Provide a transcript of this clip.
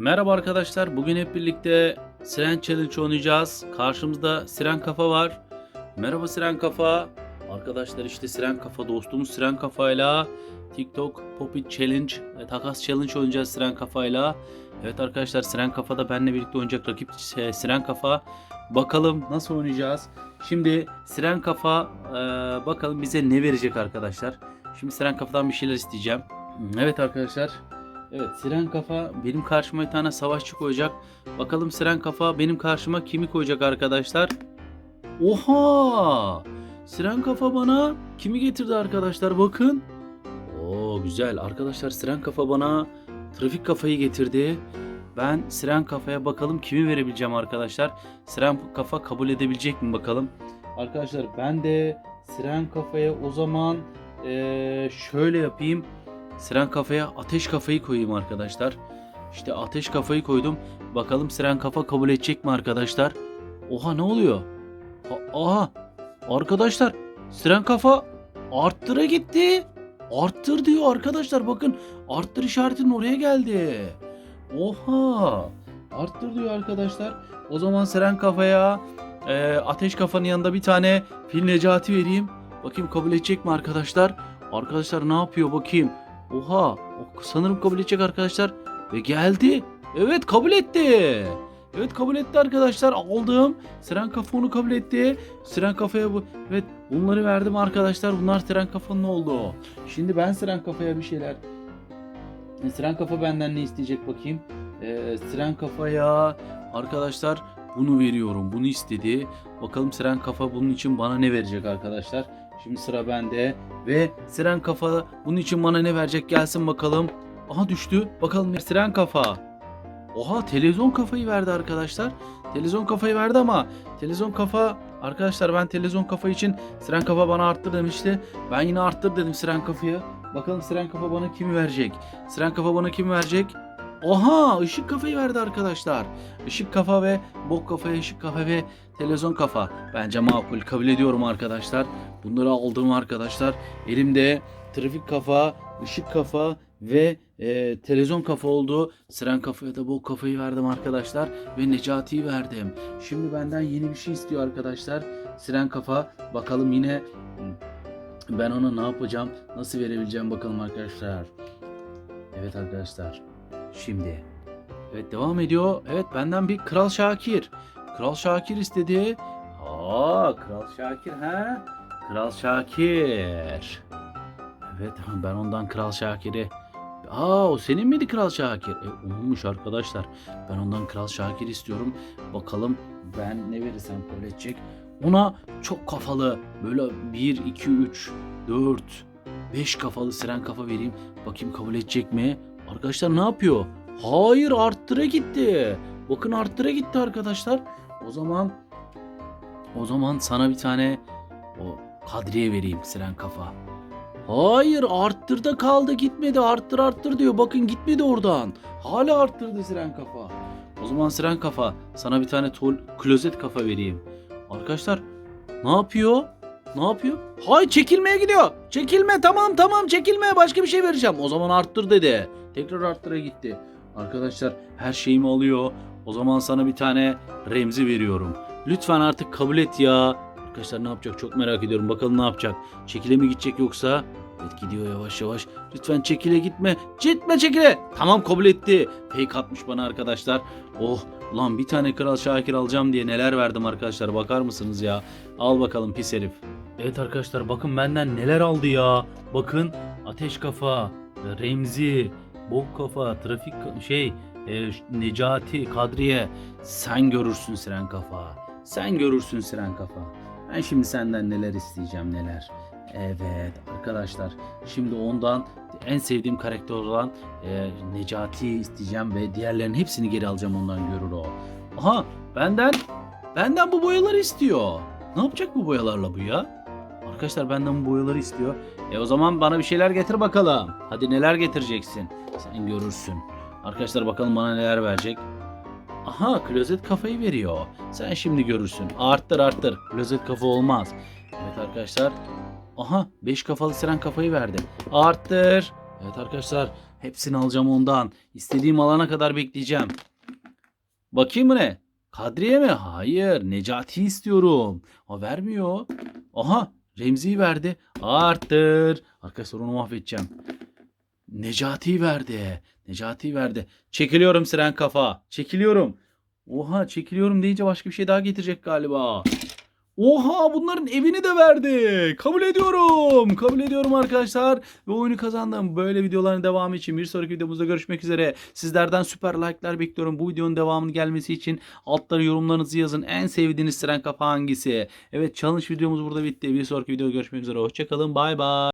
Merhaba arkadaşlar. Bugün hep birlikte Siren Challenge oynayacağız. Karşımızda Siren Kafa var. Merhaba Siren Kafa. Arkadaşlar işte Siren Kafa dostumuz Siren Kafa'yla TikTok Popit Challenge ve Takas Challenge oynayacağız Siren Kafa'yla. Evet arkadaşlar Siren Kafa da benimle birlikte oynayacak rakip e, Siren Kafa. Bakalım nasıl oynayacağız. Şimdi Siren Kafa e, bakalım bize ne verecek arkadaşlar. Şimdi Siren Kafa'dan bir şeyler isteyeceğim. Evet arkadaşlar. Evet Siren Kafa benim karşıma bir tane savaşçı koyacak. Bakalım Siren Kafa benim karşıma kimi koyacak arkadaşlar? Oha! Siren Kafa bana kimi getirdi arkadaşlar bakın. Oo güzel arkadaşlar Siren Kafa bana trafik kafayı getirdi. Ben Siren Kafa'ya bakalım kimi verebileceğim arkadaşlar. Siren Kafa kabul edebilecek mi bakalım. Arkadaşlar ben de Siren Kafa'ya o zaman eee, şöyle yapayım. Siren kafaya ateş kafayı koyayım arkadaşlar. İşte ateş kafayı koydum. Bakalım Siren kafa kabul edecek mi arkadaşlar? Oha ne oluyor? A- Aha arkadaşlar Siren kafa arttıra gitti. Arttır diyor arkadaşlar bakın arttır işaretinin oraya geldi. Oha arttır diyor arkadaşlar. O zaman Siren kafaya e, ateş kafanın yanında bir tane fil necati vereyim. Bakayım kabul edecek mi arkadaşlar? Arkadaşlar ne yapıyor bakayım. Oha sanırım kabul edecek arkadaşlar. Ve geldi. Evet kabul etti. Evet kabul etti arkadaşlar. Aldım. Siren kafa onu kabul etti. Siren kafaya bu. Evet bunları verdim arkadaşlar. Bunlar Siren kafanın oldu. Şimdi ben Siren kafaya bir şeyler. E, Siren kafa benden ne isteyecek bakayım. Ee, Siren kafaya arkadaşlar bunu veriyorum. Bunu istedi. Bakalım Siren kafa bunun için bana ne verecek arkadaşlar. Şimdi sıra bende. Ve Siren kafa bunun için bana ne verecek gelsin bakalım. Aha düştü. Bakalım Siren kafa. Oha televizyon kafayı verdi arkadaşlar. Televizyon kafayı verdi ama televizyon kafa arkadaşlar ben televizyon kafa için Siren kafa bana arttır demişti. Ben yine arttır dedim Siren kafaya. Bakalım Siren kafa bana kimi verecek? Siren kafa bana kimi verecek? Oha ışık kafayı verdi arkadaşlar. Işık kafa ve bok kafaya ışık kafa ve televizyon kafa. Bence makul kabul ediyorum arkadaşlar. Bunları aldım arkadaşlar. Elimde trafik kafa, ışık kafa ve e, televizyon kafa oldu. Siren kafaya da bok kafayı verdim arkadaşlar. Ve Necati'yi verdim. Şimdi benden yeni bir şey istiyor arkadaşlar. Siren kafa. Bakalım yine ben ona ne yapacağım? Nasıl verebileceğim bakalım arkadaşlar. Evet arkadaşlar. Şimdi. Evet devam ediyor. Evet benden bir Kral Şakir. Kral Şakir istedi. Aa Kral Şakir ha? Kral Şakir. Evet ben ondan Kral Şakir'i Aa o senin miydi Kral Şakir? E onunmuş arkadaşlar. Ben ondan Kral Şakir istiyorum. Bakalım ben ne verirsem kabul edecek. Ona çok kafalı böyle 1, 2, 3, 4, 5 kafalı siren kafa vereyim. Bakayım kabul edecek mi? Arkadaşlar ne yapıyor? Hayır arttıra gitti. Bakın arttıra gitti arkadaşlar. O zaman o zaman sana bir tane o Kadriye vereyim siren kafa. Hayır arttırda kaldı gitmedi arttır arttır diyor. Bakın gitmedi oradan. Hala arttırdı siren kafa. O zaman siren kafa sana bir tane tol klozet kafa vereyim. Arkadaşlar ne yapıyor? Ne yapıyor? Hay çekilmeye gidiyor. Çekilme tamam tamam çekilme başka bir şey vereceğim. O zaman arttır dedi. Tekrar arttıra gitti. Arkadaşlar her şeyimi alıyor. O zaman sana bir tane Remzi veriyorum. Lütfen artık kabul et ya. Arkadaşlar ne yapacak çok merak ediyorum. Bakalım ne yapacak. Çekile mi gidecek yoksa? Evet gidiyor yavaş yavaş. Lütfen çekile gitme. Gitme çekile. Tamam kabul etti. Fake atmış bana arkadaşlar. Oh lan bir tane Kral Şakir alacağım diye neler verdim arkadaşlar. Bakar mısınız ya? Al bakalım pis herif. Evet arkadaşlar bakın benden neler aldı ya. Bakın ateş kafa, Remzi, bok kafa, trafik şey, e, Necati, Kadriye. Sen görürsün Siren kafa. Sen görürsün Siren kafa. Ben şimdi senden neler isteyeceğim neler. Evet arkadaşlar şimdi ondan en sevdiğim karakter olan e, Necati'yi isteyeceğim ve diğerlerinin hepsini geri alacağım ondan görür o. Aha benden benden bu boyaları istiyor. Ne yapacak bu boyalarla bu ya? Arkadaşlar benden boyaları istiyor. E o zaman bana bir şeyler getir bakalım. Hadi neler getireceksin? Sen görürsün. Arkadaşlar bakalım bana neler verecek. Aha klozet kafayı veriyor. Sen şimdi görürsün. Arttır arttır. Klozet kafa olmaz. Evet arkadaşlar. Aha 5 kafalı siren kafayı verdi. Arttır. Evet arkadaşlar hepsini alacağım ondan. İstediğim alana kadar bekleyeceğim. Bakayım mı ne? Kadriye mi? Hayır. Necati istiyorum. O vermiyor. Aha Remzi'yi verdi. Arttır. Arkadaşlar onu mahvedeceğim. Necati verdi. Necati verdi. Çekiliyorum siren kafa. Çekiliyorum. Oha çekiliyorum deyince başka bir şey daha getirecek galiba. Oha bunların evini de verdi. Kabul ediyorum. Kabul ediyorum arkadaşlar. Ve oyunu kazandım. Böyle videoların devamı için bir sonraki videomuzda görüşmek üzere. Sizlerden süper like'lar bekliyorum. Bu videonun devamının gelmesi için altlara yorumlarınızı yazın. En sevdiğiniz siren kafa hangisi? Evet challenge videomuz burada bitti. Bir sonraki videoda görüşmek üzere. Hoşçakalın. Bay bay.